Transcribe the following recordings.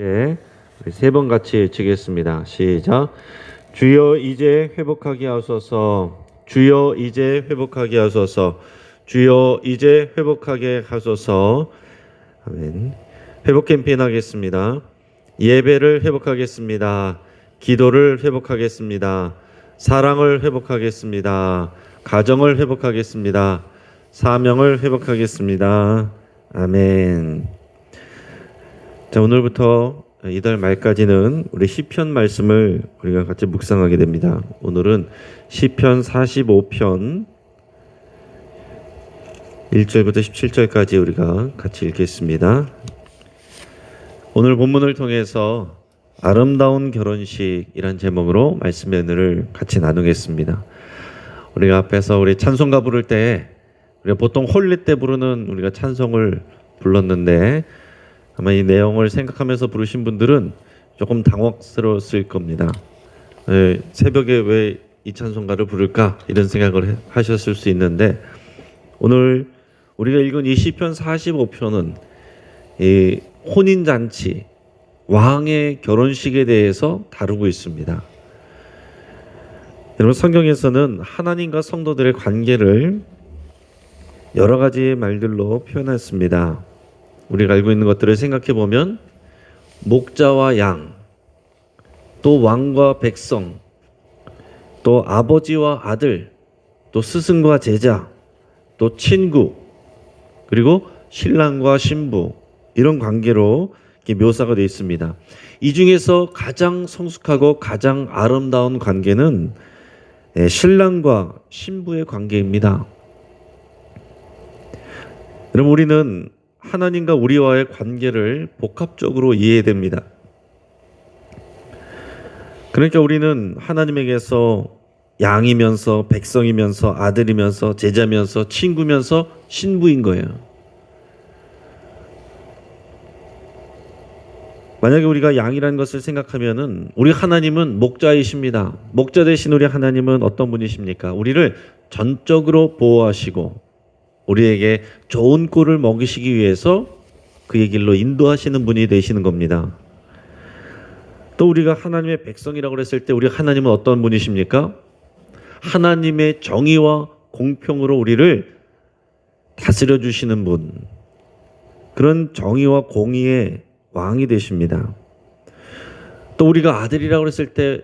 예, 세 번 같이 외치겠습니다. 시작. 주여 이제 회복하게 하소서. 주여 이제 회복하게 하소서. 주여 이제 회복하게 하소서. 아멘. 회복 캠페인 하겠습니다. 예배를 회복하겠습니다. 기도를 회복하겠습니다. 사랑을 회복하겠습니다. 가정을 회복하겠습니다. 사명을 회복하겠습니다. 아멘. 자, 오늘부터 이달 말까지는 우리 시편 말씀을 우리가 같이 묵상하게 됩니다. 오늘은 시편 45편 1절부터 17절까지 우리가 같이 읽겠습니다. 오늘 본문을 통해서 아름다운 결혼식이란 제목으로 말씀의 은혜를 같이 나누겠습니다. 우리가 앞에서 우리 찬송가 부를 때 우리가 보통 홀리 때 부르는 우리가 찬송을 불렀는데 아마 이 내용을 생각하면서 부르신 분들은 조금 당혹스러웠을 겁니다. 에, 새벽에 왜 이 찬송가를 부를까 이런 생각을 해- 하셨을 수 있는데 오늘 우리가 읽은 이 시편 45편은 이 혼인 잔치 왕의 결혼식에 대해서 다루고 있습니다. 여러분 성경에서는 하나님과 성도들의 관계를 여러 가지 말들로 표현했습니다. 우리가 알고 있는 것들을 생각해 보면 목자와 양, 또 왕과 백성, 또 아버지와 아들, 또 스승과 제자, 또 친구, 그리고 신랑과 신부 이런 관계로 묘사가 되어 있습니다. 이 중에서 가장 성숙하고 가장 아름다운 관계는 예, 신랑과 신부의 관계입니다. 여러분 우리는 하나님과 우리와의 관계를 복합적으로 이해해야 됩니다. 그러니까 우리는 하나님에게서 양이면서 백성이면서 아들이면서 제자면서 친구면서 신부인 거예요. 만약에 우리가 양이라는 것을 생각하면은 우리 하나님은 목자이십니다. 목자 대신 우리 하나님은 어떤 분이십니까? 우리를 전적으로 보호하시고 우리에게 좋은 꼴을 먹이시기 위해서 그의 길로 인도하시는 분이 되시는 겁니다. 또 우리가 하나님의 백성이라고 했을 때 우리 하나님은 어떤 분이십니까? 하나님의 정의와 공평으로 우리를 다스려 주시는 분. 그런 정의와 공의의 왕이 되십니다. 또 우리가 아들이라고 했을 때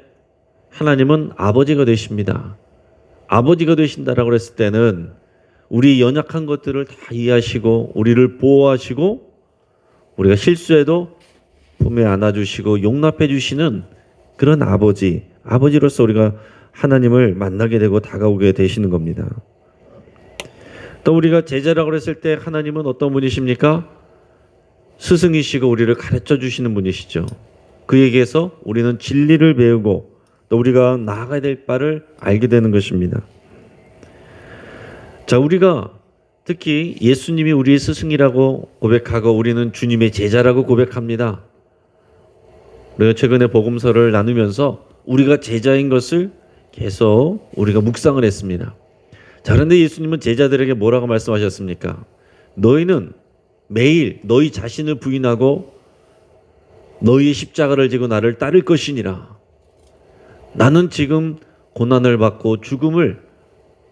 하나님은 아버지가 되십니다. 아버지가 되신다라고 했을 때는 우리 연약한 것들을 다 이해하시고 우리를 보호하시고 우리가 실수해도 품에 안아주시고 용납해 주시는 그런 아버지, 아버지로서 우리가 하나님을 만나게 되고 다가오게 되시는 겁니다. 또 우리가 제자라고 했을 때 하나님은 어떤 분이십니까? 스승이시고 우리를 가르쳐 주시는 분이시죠. 그에게서 우리는 진리를 배우고 또 우리가 나아가야 될 바를 알게 되는 것입니다. 자, 우리가 특히 예수님이 우리의 스승이라고 고백하고 우리는 주님의 제자라고 고백합니다. 우리가 최근에 복음서를 나누면서 우리가 제자인 것을 계속 우리가 묵상을 했습니다. 자, 그런데 예수님은 제자들에게 뭐라고 말씀하셨습니까? 너희는 매일 너희 자신을 부인하고 너희의 십자가를 지고 나를 따를 것이니라. 나는 지금 고난을 받고 죽음을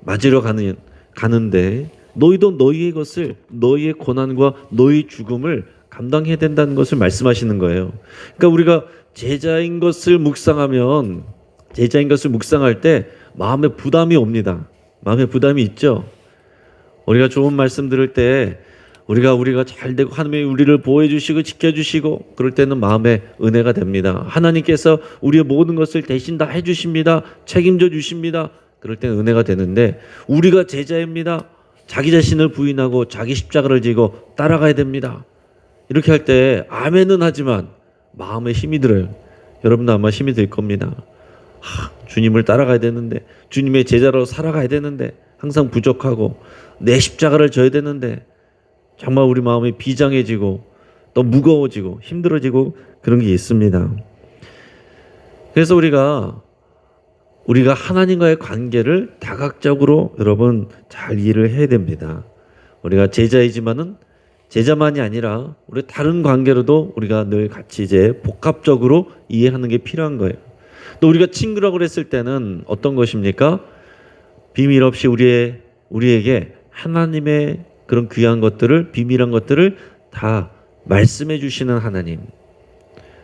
맞으러 가는 가는데 너희도 너희의 것을 너희의 고난과 너희 죽음을 감당해야 된다는 것을 말씀하시는 거예요. 그러니까 우리가 제자인 것을 묵상하면 제자인 것을 묵상할 때 마음에 부담이 옵니다. 마음에 부담이 있죠. 우리가 좋은 말씀 들을 때 우리가 우리가 잘 되고 하나님이 우리를 보호해 주시고 지켜 주시고 그럴 때는 마음에 은혜가 됩니다. 하나님께서 우리의 모든 것을 대신 다 해 주십니다. 책임져 주십니다. 그럴 때는 은혜가 되는데 우리가 제자입니다. 자기 자신을 부인하고 자기 십자가를 지고 따라가야 됩니다. 이렇게 할 때 아멘은 하지만 마음에 힘이 들어요. 여러분도 아마 힘이 들 겁니다. 하, 주님을 따라가야 되는데 주님의 제자로 살아가야 되는데 항상 부족하고 내 십자가를 져야 되는데 정말 우리 마음이 비장해지고 또 무거워지고 힘들어지고 그런 게 있습니다. 그래서 우리가 우리가 하나님과의 관계를 다각적으로 여러분 잘 이해를 해야 됩니다. 우리가 제자이지만은 제자만이 아니라 우리 다른 관계로도 우리가 늘 같이 이제 복합적으로 이해하는 게 필요한 거예요. 또 우리가 친구라고 그랬을 때는 어떤 것입니까? 비밀 없이 우리의 우리에게 하나님의 그런 귀한 것들을 비밀한 것들을 다 말씀해 주시는 하나님.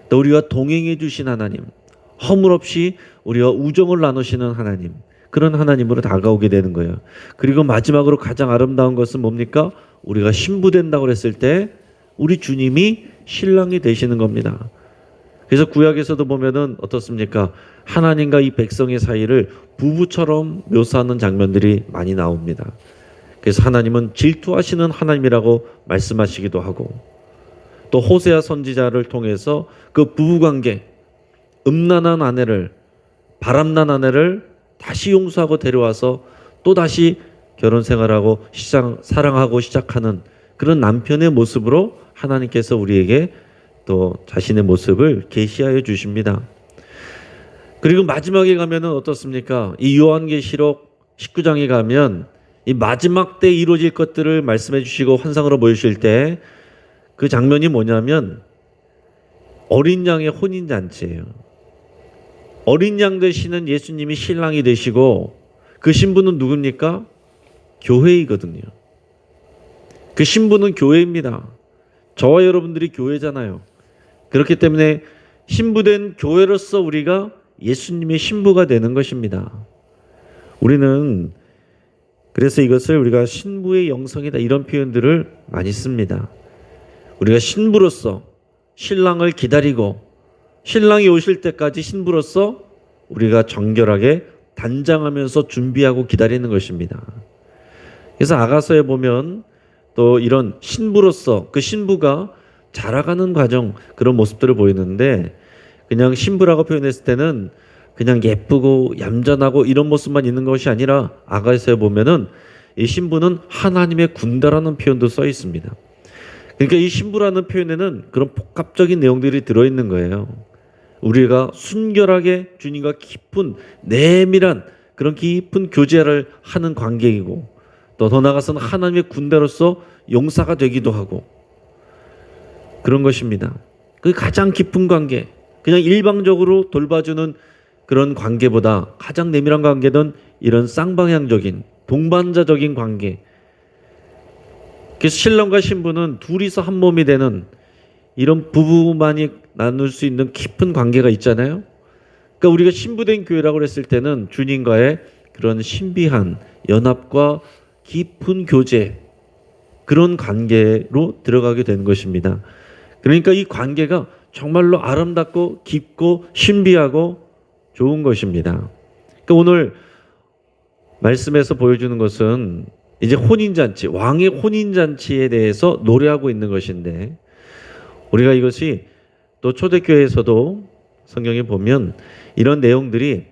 또 우리와 동행해 주신 하나님. 허물 없이 우리와 우정을 나누시는 하나님. 그런 하나님으로 다가오게 되는 거예요. 그리고 마지막으로 가장 아름다운 것은 뭡니까? 우리가 신부된다고 그랬을 때 우리 주님이 신랑이 되시는 겁니다. 그래서 구약에서도 보면은 어떻습니까? 하나님과 이 백성의 사이를 부부처럼 묘사하는 장면들이 많이 나옵니다. 그래서 하나님은 질투하시는 하나님이라고 말씀하시기도 하고 또 호세아 선지자를 통해서 그 부부 관계 음란한 아내를 바람난 아내를 다시 용서하고 데려와서 또 다시 결혼 생활하고 시작 사랑하고 시작하는 그런 남편의 모습으로 하나님께서 우리에게 또 자신의 모습을 계시하여 주십니다. 그리고 마지막에 가면은 어떻습니까? 이 요한계시록 19장에 가면 이 마지막 때 이루어질 것들을 말씀해 주시고 환상으로 보여주실 때 그 장면이 뭐냐면 어린 양의 혼인 잔치예요. 어린 양 되시는 예수님이 신랑이 되시고 그 신부는 누굽니까? 교회이거든요. 그 신부는 교회입니다. 저와 여러분들이 교회잖아요. 그렇기 때문에 신부된 교회로서 우리가 예수님의 신부가 되는 것입니다. 우리는 그래서 이것을 우리가 신부의 영성이다 이런 표현들을 많이 씁니다. 우리가 신부로서 신랑을 기다리고 신랑이 오실 때까지 신부로서 우리가 정결하게 단장하면서 준비하고 기다리는 것입니다. 그래서 아가서에 보면 또 이런 신부로서 그 신부가 자라가는 과정 그런 모습들을 보이는데 그냥 신부라고 표현했을 때는 그냥 예쁘고 얌전하고 이런 모습만 있는 것이 아니라 아가서에 보면은 이 신부는 하나님의 군대라는 표현도 써 있습니다. 그러니까 이 신부라는 표현에는 그런 복합적인 내용들이 들어 있는 거예요. 우리가 순결하게 주님과 깊은 내밀한 그런 깊은 교제를 하는 관계이고 또 더 나아가서는 하나님의 군대로서 용사가 되기도 하고 그런 것입니다. 그 가장 깊은 관계, 그냥 일방적으로 돌봐주는 그런 관계보다 가장 내밀한 관계는 이런 쌍방향적인 동반자적인 관계. 그래서 신랑과 신부는 둘이서 한 몸이 되는 이런 부부만이 나눌 수 있는 깊은 관계가 있잖아요. 그러니까 우리가 신부된 교회라고 했을 때는 주님과의 그런 신비한 연합과 깊은 교제 그런 관계로 들어가게 되는 것입니다. 그러니까 이 관계가 정말로 아름답고 깊고 신비하고 좋은 것입니다. 그러니까 오늘 말씀에서 보여주는 것은 이제 혼인잔치, 왕의 혼인잔치에 대해서 노래하고 있는 것인데 우리가 이것이 또 초대교회에서도 성경에 보면 이런 내용들이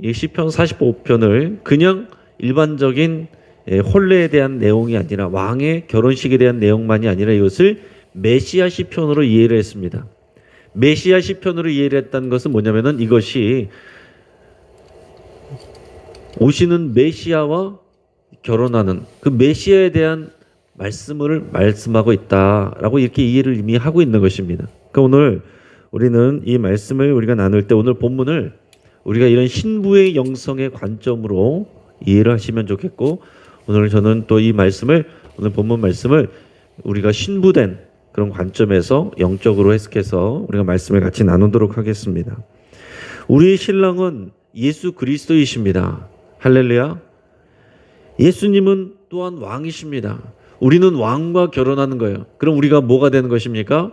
이 시편 45편을 그냥 일반적인 예, 혼례에 대한 내용이 아니라 왕의 결혼식에 대한 내용만이 아니라 이것을 메시아 시편으로 이해를 했습니다. 메시아 시편으로 이해를 했다는 것은 뭐냐면은 이것이 오시는 메시아와 결혼하는 그 메시아에 대한 말씀을 말씀하고 있다라고 이렇게 이해를 이미 하고 있는 것입니다. 그러니까 오늘 우리는 이 말씀을 우리가 나눌 때 오늘 본문을 우리가 이런 신부의 영성의 관점으로 이해를 하시면 좋겠고 오늘 저는 또 이 말씀을 오늘 본문 말씀을 우리가 신부된 그런 관점에서 영적으로 해석해서 우리가 말씀을 같이 나누도록 하겠습니다. 우리의 신랑은 예수 그리스도이십니다. 할렐루야. 예수님은 또한 왕이십니다. 우리는 왕과 결혼하는 거예요. 그럼 우리가 뭐가 되는 것입니까?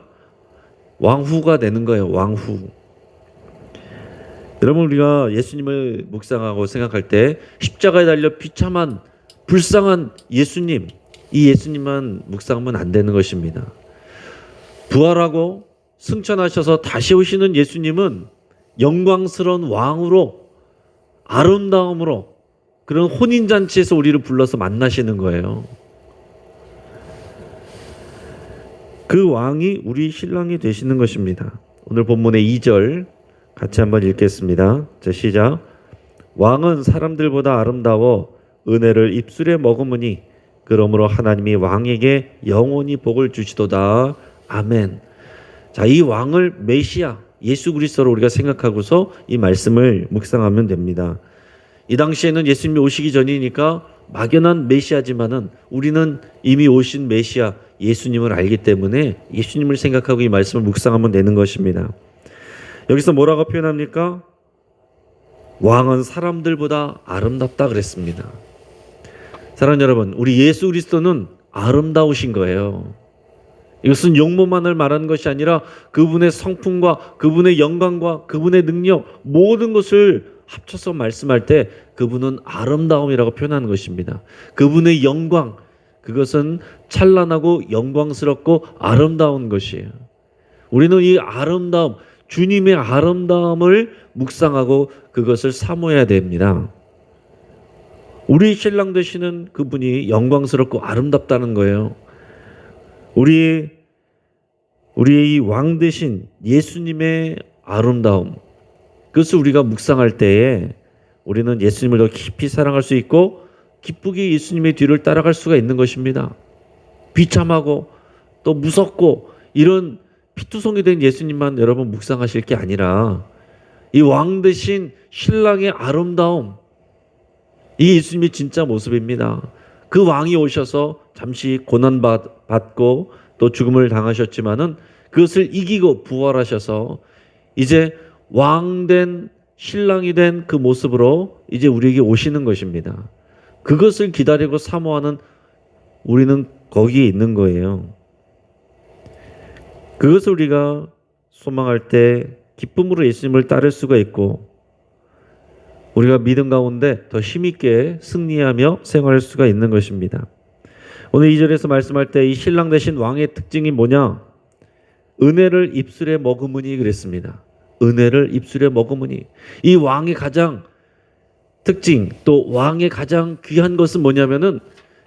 왕후가 되는 거예요. 왕후. 여러분 우리가 예수님을 묵상하고 생각할 때 십자가에 달려 비참한 불쌍한 예수님 이 예수님만 묵상하면 안 되는 것입니다. 부활하고 승천하셔서 다시 오시는 예수님은 영광스러운 왕으로 아름다움으로 그런 혼인 잔치에서 우리를 불러서 만나시는 거예요. 그 왕이 우리 신랑이 되시는 것입니다. 오늘 본문의 2절 같이 한번 읽겠습니다. 자, 시작. 왕은 사람들보다 아름다워 은혜를 입술에 머금으니 그러므로 하나님이 왕에게 영원히 복을 주시도다. 아멘. 자, 이 왕을 메시아 예수 그리스도로 우리가 생각하고서 이 말씀을 묵상하면 됩니다. 이 당시에는 예수님이 오시기 전이니까 막연한 메시아지만은 우리는 이미 오신 메시아 예수님을 알기 때문에 예수님을 생각하고 이 말씀을 묵상하면 되는 것입니다. 여기서 뭐라고 표현합니까? 왕은 사람들보다 아름답다 그랬습니다. 사랑하는 여러분, 우리 예수 그리스도는 아름다우신 거예요. 이것은 용모만을 말하는 것이 아니라 그분의 성품과 그분의 영광과 그분의 능력 모든 것을 합쳐서 말씀할 때 그분은 아름다움이라고 표현하는 것입니다. 그분의 영광 그것은 찬란하고 영광스럽고 아름다운 것이에요. 우리는 이 아름다움 주님의 아름다움을 묵상하고 그것을 사모해야 됩니다. 우리 신랑 되시는 그분이 영광스럽고 아름답다는 거예요. 우리 우리의 이왕 대신 예수님의 아름다움 그것을 우리가 묵상할 때에 우리는 예수님을 더 깊이 사랑할 수 있고 기쁘게 예수님의 뒤를 따라갈 수가 있는 것입니다. 비참하고 또 무섭고 이런 피투성이 된 예수님만 여러분 묵상하실 게 아니라 이 왕 대신 신랑의 아름다움 이 예수님의 진짜 모습입니다. 그 왕이 오셔서 잠시 고난 받- 받고 또 죽음을 당하셨지만은 그것을 이기고 부활하셔서 이제 왕 된 신랑이 된 그 모습으로 이제 우리에게 오시는 것입니다. 그것을 기다리고 사모하는 우리는 거기에 있는 거예요. 그것을 우리가 소망할 때 기쁨으로 예수님을 따를 수가 있고 우리가 믿음 가운데 더 힘있게 승리하며 생활할 수가 있는 것입니다. 오늘 2절에서 말씀할 때 이 신랑 대신 왕의 특징이 뭐냐? 은혜를 입술에 머금으니 그랬습니다. 은혜를 입술에 머금으니 이 왕의 가장 특징 또 왕의 가장 귀한 것은 뭐냐면은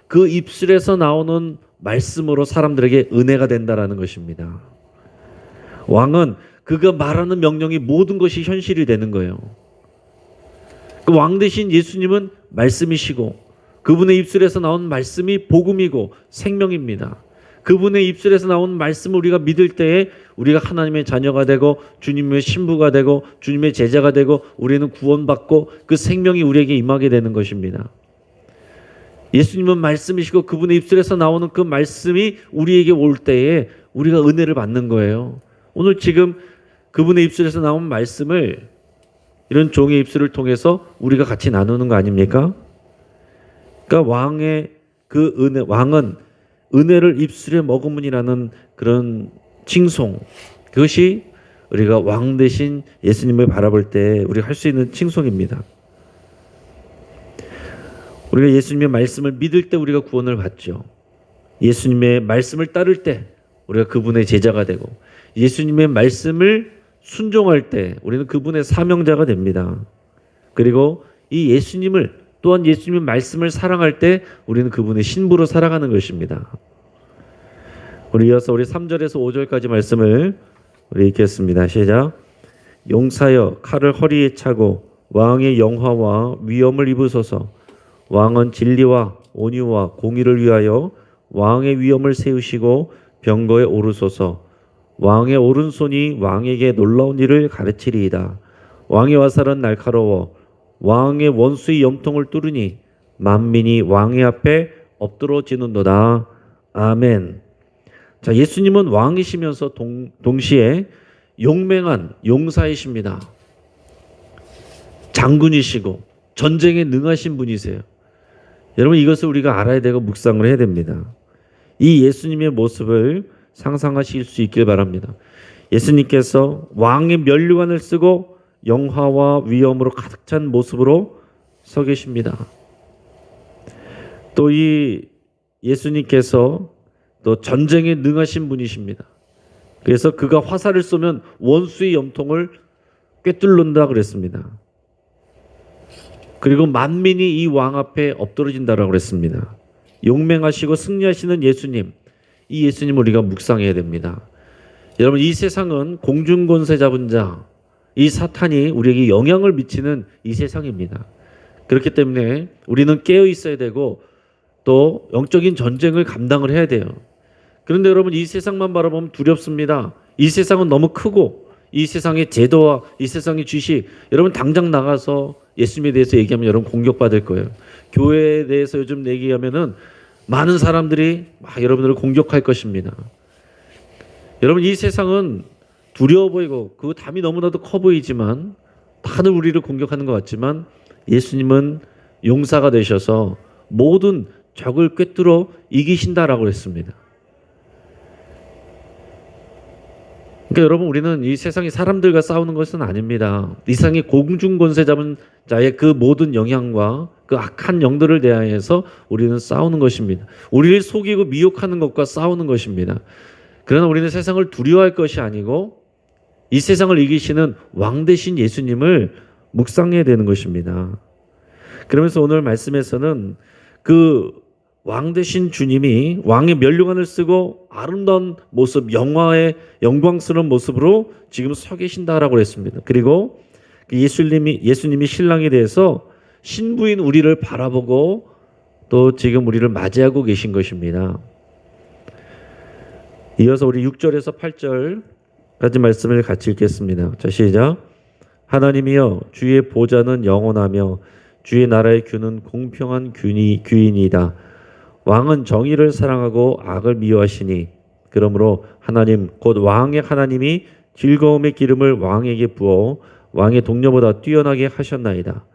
그 입술에서 나오는 말씀으로 사람들에게 은혜가 된다라는 것입니다. 왕은 그가 말하는 명령이 모든 것이 현실이 되는 거예요. 그 왕 대신 예수님은 말씀이시고 그분의 입술에서 나온 말씀이 복음이고 생명입니다. 그분의 입술에서 나온 말씀을 우리가 믿을 때에 우리가 하나님의 자녀가 되고 주님의 신부가 되고 주님의 제자가 되고 우리는 구원받고 그 생명이 우리에게 임하게 되는 것입니다. 예수님은 말씀이시고 그분의 입술에서 나오는 그 말씀이 우리에게 올 때에 우리가 은혜를 받는 거예요. 오늘 지금 그분의 입술에서 나온 말씀을 이런 종의 입술을 통해서 우리가 같이 나누는 거 아닙니까? 그러니까 왕의 그 은혜 왕은 은혜를 입술에 머금은이라는 그런 칭송 그것이 우리가 왕 대신 예수님을 바라볼 때 우리가 할 수 있는 칭송입니다. 우리가 예수님의 말씀을 믿을 때 우리가 구원을 받죠. 예수님의 말씀을 따를 때 우리가 그분의 제자가 되고 예수님의 말씀을 순종할 때 우리는 그분의 사명자가 됩니다. 그리고 이 예수님을 또한 예수님의 말씀을 사랑할 때 우리는 그분의 신부로 살아가는 것입니다. 우리 이어서 우리 3절에서 5절까지 말씀을 우리 읽겠습니다. 시작. 용사여 칼을 허리에 차고 왕의 영화와 위엄을 입으소서 왕은 진리와 온유와 공의를 위하여 왕의 위엄을 세우시고 병거에 오르소서 왕의 오른손이 왕에게 놀라운 일을 가르치리이다. 왕의 화살은 날카로워 왕의 원수의 염통을 뚫으니 만민이 왕의 앞에 엎드러지는도다. 아멘. 자, 예수님은 왕이시면서 동, 동시에 용맹한 용사이십니다. 장군이시고 전쟁에 능하신 분이세요. 여러분 이것을 우리가 알아야 되고 묵상을 해야 됩니다. 이 예수님의 모습을 상상하실 수 있길 바랍니다. 예수님께서 왕의 면류관을 쓰고 영화와 위엄으로 가득 찬 모습으로 서 계십니다. 또 이 예수님께서 또 전쟁에 능하신 분이십니다. 그래서 그가 화살을 쏘면 원수의 염통을 꿰뚫는다 그랬습니다. 그리고 만민이 이 왕 앞에 엎드러진다라고 그랬습니다. 용맹하시고 승리하시는 예수님, 이 예수님 우리가 묵상해야 됩니다. 여러분 이 세상은 공중권세 잡은 자, 이 사탄이 우리에게 영향을 미치는 이 세상입니다. 그렇기 때문에 우리는 깨어 있어야 되고 또 영적인 전쟁을 감당을 해야 돼요. 그런데 여러분 이 세상만 바라보면 두렵습니다. 이 세상은 너무 크고 이 세상의 제도와 이 세상의 지식 여러분 당장 나가서 예수님에 대해서 얘기하면 여러분 공격받을 거예요. 교회에 대해서 요즘 얘기하면은 많은 사람들이 막 여러분들을 공격할 것입니다. 여러분 이 세상은 두려워 보이고 그 담이 너무나도 커 보이지만 다들 우리를 공격하는 것 같지만 예수님은 용사가 되셔서 모든 적을 꿰뚫어 이기신다라고 했습니다. 그러니까 여러분 우리는 이 세상의 사람들과 싸우는 것은 아닙니다. 이 세상의 공중 권세 잡은 자의 그 모든 영향과 그 악한 영들을 대하여서 우리는 싸우는 것입니다. 우리를 속이고 미혹하는 것과 싸우는 것입니다. 그러나 우리는 세상을 두려워할 것이 아니고 이 세상을 이기시는 왕 대신 예수님을 묵상해야 되는 것입니다. 그러면서 오늘 말씀에서는 그 왕 대신 주님이 왕의 면류관을 쓰고 아름다운 모습, 영화의 영광스러운 모습으로 지금 서 계신다라고 했습니다. 그리고 그 예수님이 예수님이 신랑에 대해서 신부인 우리를 바라보고 또 지금 우리를 맞이하고 계신 것입니다. 이어서 우리 6절에서 8절 까지 말씀을 같이 읽겠습니다. 자, 시작. 하나님이여 주의 보좌는 영원하며 주의 나라의 규는 공평한 규니, 규인이다. 왕은 정의를 사랑하고 악을 미워하시니 그러므로 하나님 곧 왕의 하나님이 즐거움의 기름을 왕에게 부어 왕의 동료보다 뛰어나게 하셨나이다.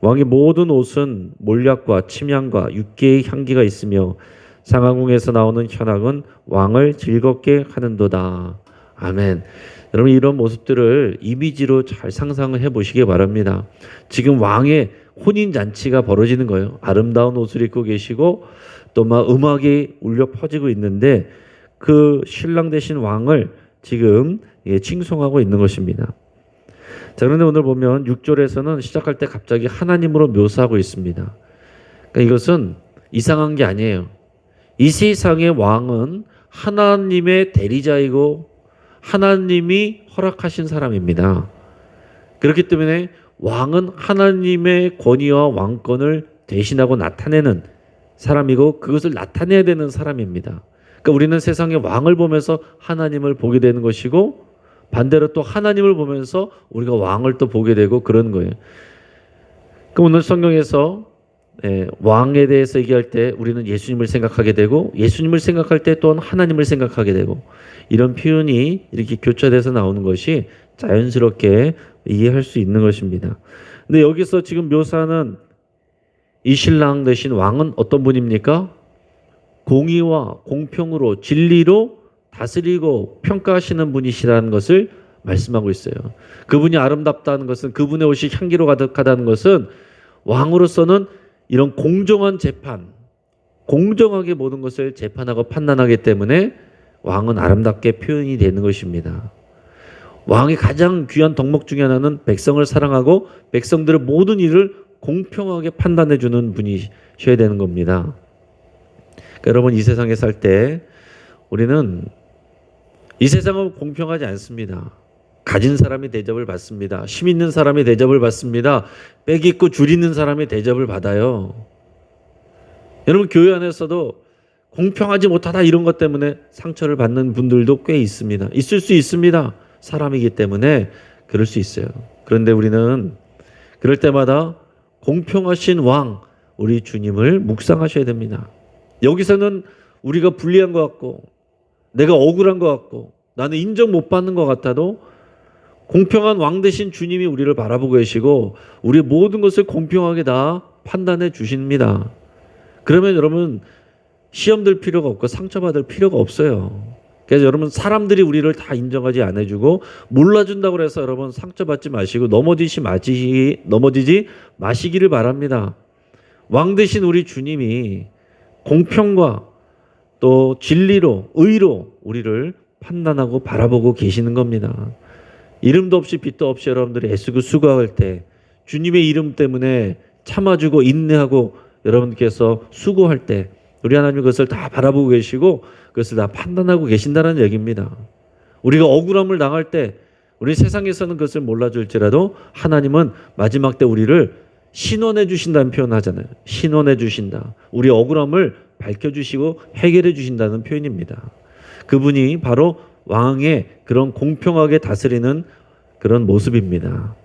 왕의 모든 옷은 몰약과 침향과 육계의 향기가 있으며 상하궁에서 나오는 현악은 왕을 즐겁게 하는도다. 아멘. 여러분 이런 모습들을 이미지로 잘 상상을 해 보시기 바랍니다. 지금 왕의 혼인 잔치가 벌어지는 거예요. 아름다운 옷을 입고 계시고 또 막 음악이 울려 퍼지고 있는데 그 신랑 되신 왕을 지금 예, 칭송하고 있는 것입니다. 자, 그런데 오늘 보면 6절에서는 시작할 때 갑자기 하나님으로 묘사하고 있습니다. 그러니까 이것은 이상한 게 아니에요. 이 세상의 왕은 하나님의 대리자이고 하나님이 허락하신 사람입니다. 그렇기 때문에 왕은 하나님의 권위와 왕권을 대신하고 나타내는 사람이고 그것을 나타내야 되는 사람입니다. 그러니까 우리는 세상의 왕을 보면서 하나님을 보게 되는 것이고 반대로 또 하나님을 보면서 우리가 왕을 또 보게 되고 그런 거예요. 그 오늘 성경에서 예, 왕에 대해서 얘기할 때 우리는 예수님을 생각하게 되고 예수님을 생각할 때 또한 하나님을 생각하게 되고 이런 표현이 이렇게 교차돼서 나오는 것이 자연스럽게 이해할 수 있는 것입니다. 근데 여기서 지금 묘사하는 이 신랑 대신 왕은 어떤 분입니까? 공의와 공평으로 진리로 다스리고 평가하시는 분이시라는 것을 말씀하고 있어요. 그분이 아름답다는 것은 그분의 옷이 향기로 가득하다는 것은 왕으로서는 이런 공정한 재판, 공정하게 모든 것을 재판하고 판단하기 때문에 왕은 아름답게 표현이 되는 것입니다. 왕의 가장 귀한 덕목 중에 하나는 백성을 사랑하고 백성들의 모든 일을 공평하게 판단해 주는 분이셔야 되는 겁니다. 그러니까 여러분 이 세상에 살 때 우리는 이 세상은 공평하지 않습니다. 가진 사람이 대접을 받습니다. 힘 있는 사람이 대접을 받습니다. 빽 있고 줄 있는 사람이 대접을 받아요. 여러분 교회 안에서도 공평하지 못하다 이런 것 때문에 상처를 받는 분들도 꽤 있습니다. 있을 수 있습니다. 사람이기 때문에 그럴 수 있어요. 그런데 우리는 그럴 때마다 공평하신 왕 우리 주님을 묵상하셔야 됩니다. 여기서는 우리가 불리한 것 같고 내가 억울한 것 같고 나는 인정 못 받는 것 같아도 공평한 왕 대신 주님이 우리를 바라보고 계시고 우리 모든 것을 공평하게 다 판단해 주십니다. 그러면 여러분 시험 들 필요가 없고 상처받을 필요가 없어요. 그래서 여러분 사람들이 우리를 다 인정하지 않아주고 몰라준다고 해서 여러분 상처받지 마시고 넘어지시 마시 넘어지지 마시기를 바랍니다. 왕 대신 우리 주님이 공평과 또 진리로 의로 우리를 판단하고 바라보고 계시는 겁니다. 이름도 없이 빛도 없이 여러분들이 애쓰고 수고할 때 주님의 이름 때문에 참아주고 인내하고 여러분께서 수고할 때 우리 하나님 그것을 다 바라보고 계시고 그것을 다 판단하고 계신다는 얘기입니다. 우리가 억울함을 당할 때 우리 세상에서는 그것을 몰라줄지라도 하나님은 마지막 때 우리를 신원해 주신다는 표현 하잖아요. 신원해 주신다. 우리 억울함을 밝혀 주시고 해결해 주신다는 표현입니다. 그분이 바로 왕의 그런 공평하게 다스리는 그런 모습입니다.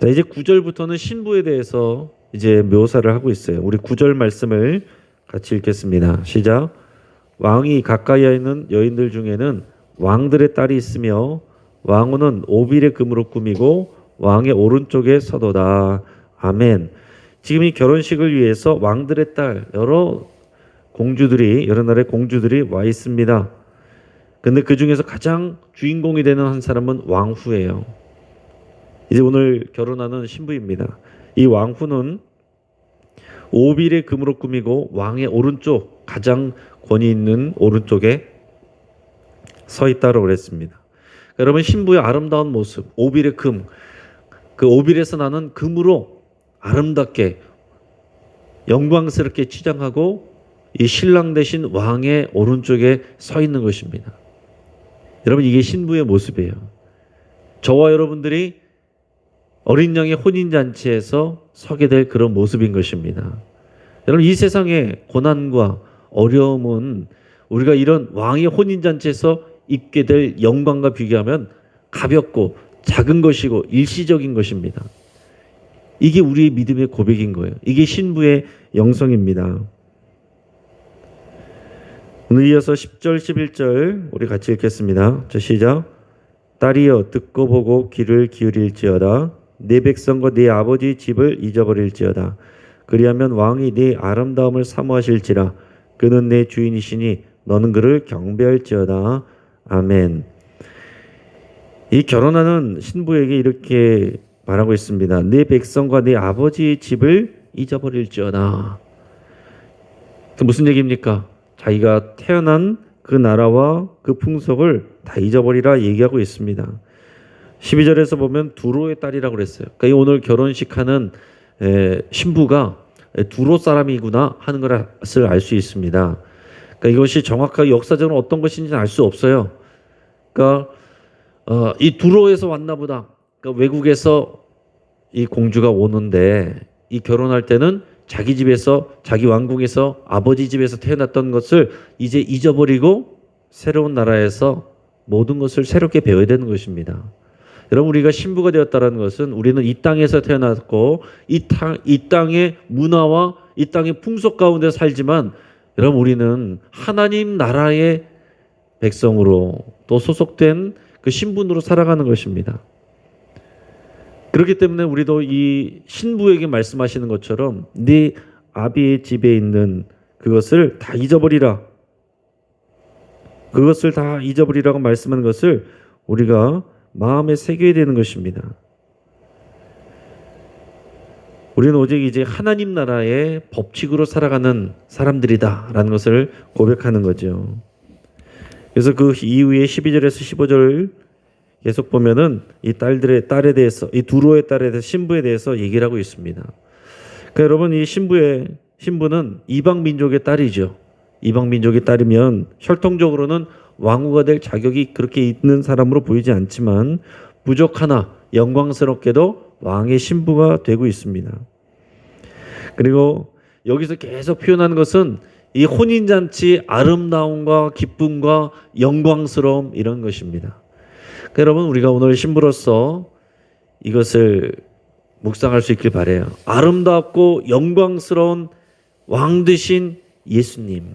자, 이제 9절부터는 신부에 대해서 이제 묘사를 하고 있어요. 우리 9절 말씀을 같이 읽겠습니다. 시작. 왕이 가까이에 있는 여인들 중에는 왕들의 딸이 있으며 왕후는 오빌의 금으로 꾸미고 왕의 오른쪽에 서도다. 아멘. 지금 이 결혼식을 위해서 왕들의 딸 여러 공주들이 여러 나라의 공주들이 와 있습니다. 근데 그 중에서 가장 주인공이 되는 한 사람은 왕후예요. 이제 오늘 결혼하는 신부입니다. 이 왕후는 오빌의 금으로 꾸미고 왕의 오른쪽 가장 권위 있는 오른쪽에 서 있다고 그랬습니다. 여러분 신부의 아름다운 모습, 오빌의 금, 그 오빌에서 나는 금으로 아름답게 영광스럽게 치장하고 이 신랑 대신 왕의 오른쪽에 서 있는 것입니다. 여러분 이게 신부의 모습이에요. 저와 여러분들이 어린 양의 혼인 잔치에서 서게 될 그런 모습인 것입니다. 여러분 이 세상의 고난과 어려움은 우리가 이런 왕의 혼인 잔치에서 입게 될 영광과 비교하면 가볍고 작은 것이고 일시적인 것입니다. 이게 우리의 믿음의 고백인 거예요. 이게 신부의 영성입니다. 오늘 이어서 10절 11절 우리 같이 읽겠습니다. 자 시작. 딸이여 듣고 보고 귀를 기울일지어다 네 백성과 네 아버지 집을 잊어버릴지어다 그리하면 왕이 네 아름다움을 사모하실지라 그는 내 주인이시니 너는 그를 경배할지어다 아멘. 이 결혼하는 신부에게 이렇게 말하고 있습니다. 네 백성과 네 아버지의 집을 잊어버릴지어다. 그 무슨 얘기입니까? 자기가 태어난 그 나라와 그 풍속을 다 잊어버리라 얘기하고 있습니다. 12절에서 보면 두로의 딸이라고 그랬어요. 그러니까 이 오늘 결혼식 하는 에, 신부가 두로 사람이구나 하는 것을 알 수 있습니다. 그러니까 이것이 정확하게 역사적으로 어떤 것인지는 알수 없어요. 그러니까 어, 이 두로에서 왔나 보다. 그러니까 외국에서 이 공주가 오는데 이 결혼할 때는 자기 집에서 자기 왕궁에서 아버지 집에서 태어났던 것을 이제 잊어버리고 새로운 나라에서 모든 것을 새롭게 배워야 되는 것입니다. 여러분 우리가 신부가 되었다는 것은 우리는 이 땅에서 태어났고 이, 땅, 이 땅의 문화와 이 땅의 풍속 가운데 살지만 여러분 우리는 하나님 나라의 백성으로 또 소속된 그 신분으로 살아가는 것입니다. 그렇기 때문에 우리도 이 신부에게 말씀하시는 것처럼 네 아비의 집에 있는 그것을 다 잊어버리라. 그것을 다 잊어버리라고 말씀하는 것을 우리가 마음에 새겨야 되는 것입니다. 우리는 오직 이제 하나님 나라의 법칙으로 살아가는 사람들이다라는 것을 고백하는 거죠. 그래서 그 이후에 12절에서 15절 계속 보면은 이 딸들의 딸에 대해서 이 두로의 딸에 대해서 신부에 대해서 얘기를 하고 있습니다. 그러니까 여러분 이 신부의 신부는 이방 민족의 딸이죠. 이방 민족의 딸이면 혈통적으로는 왕후가 될 자격이 그렇게 있는 사람으로 보이지 않지만 부족하나 영광스럽게도 왕의 신부가 되고 있습니다. 그리고 여기서 계속 표현하는 것은 이 혼인잔치 아름다움과 기쁨과 영광스러움 이런 것입니다. 여러분 우리가 오늘 신부로서 이것을 묵상할 수 있길 바래요. 아름답고 영광스러운 왕 되신 예수님.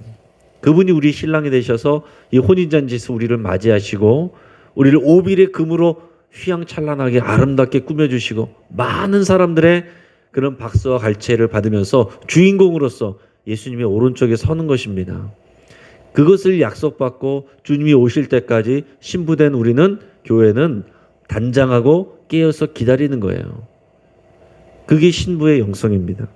그분이 우리 신랑이 되셔서 이 혼인잔치에서 우리를 맞이하시고 우리를 오빌의 금으로 휘황찬란하게 아름답게 꾸며주시고 많은 사람들의 그런 박수와 갈채를 받으면서 주인공으로서 예수님의 오른쪽에 서는 것입니다. 그것을 약속받고 주님이 오실 때까지 신부된 우리는 교회는 단장하고 깨어서 기다리는 거예요. 그게 신부의 영성입니다.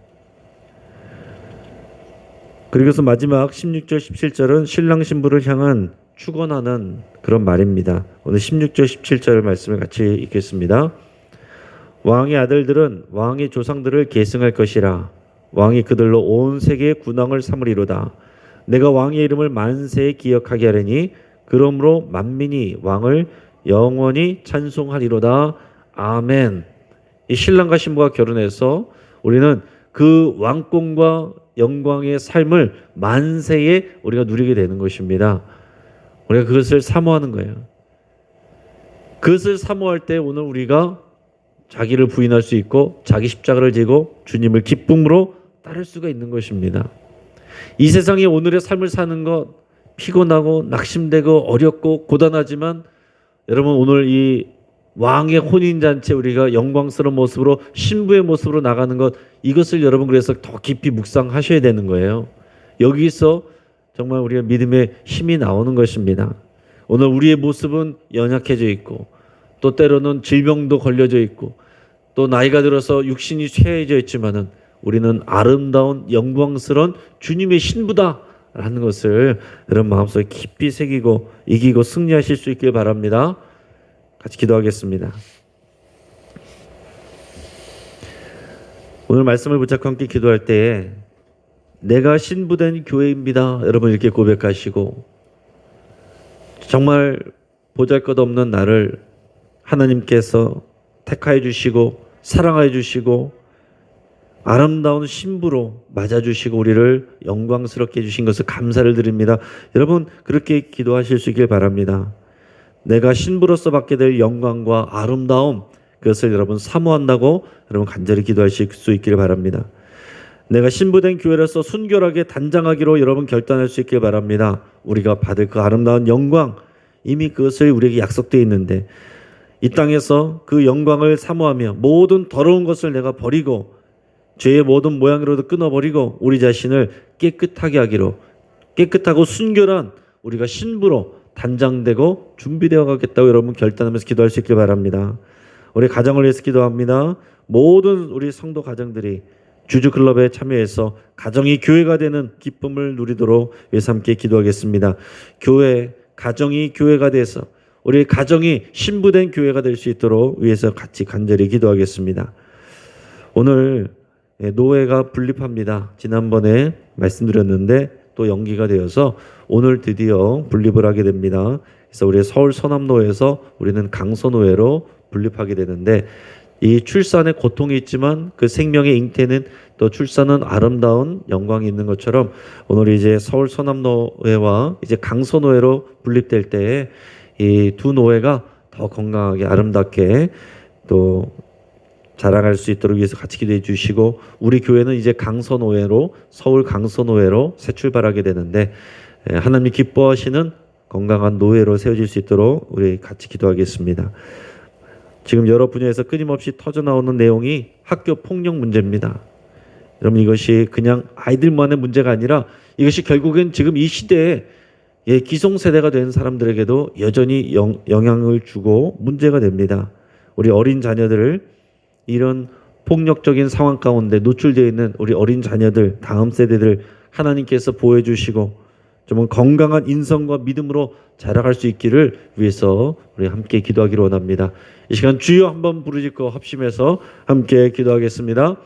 그리고서 마지막 16절 17절은 신랑 신부를 향한 축원하는 그런 말입니다. 오늘 16절 17절 말씀을 같이 읽겠습니다. 왕의 아들들은 왕의 조상들을 계승할 것이라 왕이 그들로 온 세계의 군왕을 삼으리로다. 내가 왕의 이름을 만세에 기억하게 하려니 그러므로 만민이 왕을 영원히 찬송하리로다. 아멘. 이 신랑과 신부가 결혼해서 우리는 그 왕권과 영광의 삶을 만세에 우리가 누리게 되는 것입니다. 우리가 그것을 사모하는 거예요. 그것을 사모할 때 오늘 우리가 자기를 부인할 수 있고 자기 십자가를 지고 주님을 기쁨으로 따를 수가 있는 것입니다. 이 세상에 오늘의 삶을 사는 것 피곤하고 낙심되고 어렵고 고단하지만 여러분 오늘 이 왕의 혼인 잔치 우리가 영광스러운 모습으로 신부의 모습으로 나가는 것 이것을 여러분 그래서 더 깊이 묵상하셔야 되는 거예요. 여기서 정말 우리가 믿음의 힘이 나오는 것입니다. 오늘 우리의 모습은 연약해져 있고 또 때로는 질병도 걸려져 있고 또 나이가 들어서 육신이 쇠해져 있지만은 우리는 아름다운 영광스러운 주님의 신부다 라는 것을 여러분 마음속에 깊이 새기고 이기고 승리하실 수 있길 바랍니다. 같이 기도하겠습니다. 오늘 말씀을 붙잡고 함께 기도할 때에 내가 신부된 교회입니다. 여러분 이렇게 고백하시고 정말 보잘 것 없는 나를 하나님께서 택하여 주시고 사랑하여 주시고 아름다운 신부로 맞아 주시고 우리를 영광스럽게 해 주신 것을 감사를 드립니다. 여러분 그렇게 기도하실 수 있길 바랍니다. 내가 신부로서 받게 될 영광과 아름다움 그것을 여러분 사모한다고 여러분 간절히 기도하실 수 있기를 바랍니다. 내가 신부된 교회로서 순결하게 단장하기로 여러분 결단할 수 있길 바랍니다. 우리가 받을 그 아름다운 영광 이미 그것을 우리에게 약속되어 있는데 이 땅에서 그 영광을 사모하며 모든 더러운 것을 내가 버리고 죄의 모든 모양으로도 끊어버리고 우리 자신을 깨끗하게 하기로 깨끗하고 순결한 우리가 신부로 단장되고 준비되어 가겠다고 여러분 결단하면서 기도할 수 있길 바랍니다. 우리 가정을 위해서 기도합니다. 모든 우리 성도 가정들이 주주 클럽에 참여해서 가정이 교회가 되는 기쁨을 누리도록 위해서 함께 기도하겠습니다. 교회 가정이 교회가 돼서 우리 가정이 신부된 교회가 될 수 있도록 위해서 같이 간절히 기도하겠습니다. 오늘 예, 노예가 분립합니다. 지난번에 말씀드렸는데 또 연기가 되어서 오늘 드디어 분립을 하게 됩니다. 그래서 우리 서울 서남노에서 우리는 강서노회로 분립하게 되는데 이 출산에 고통이 있지만 그 생명의 잉태는 또 출산은 아름다운 영광이 있는 것처럼 오늘 이제 서울 서남노회와 이제 강서노회로 분립될 때에 이 두 노회가 더 건강하게 아름답게 또 자랑할 수 있도록 위해서 같이 기도해 주시고 우리 교회는 이제 강서노회로 서울 강서노회로 새 출발하게 되는데 에, 하나님이 기뻐하시는 건강한 노회로 세워질 수 있도록 우리 같이 기도하겠습니다. 지금 여러 분야에서 끊임없이 터져 나오는 내용이 학교 폭력 문제입니다. 여러분 이것이 그냥 아이들만의 문제가 아니라 이것이 결국엔 지금 이 시대에 예, 기성세대가 된 사람들에게도 여전히 영, 영향을 주고 문제가 됩니다. 우리 어린 자녀들을 이런 폭력적인 상황 가운데 노출되어 있는 우리 어린 자녀들, 다음 세대들 하나님께서 보호해 주시고 좀 건강한 인성과 믿음으로 자라갈 수 있기를 위해서 우리 함께 기도하기를 원합니다. 이 시간 주여 한번 부르짖고 합심해서 함께 기도하겠습니다.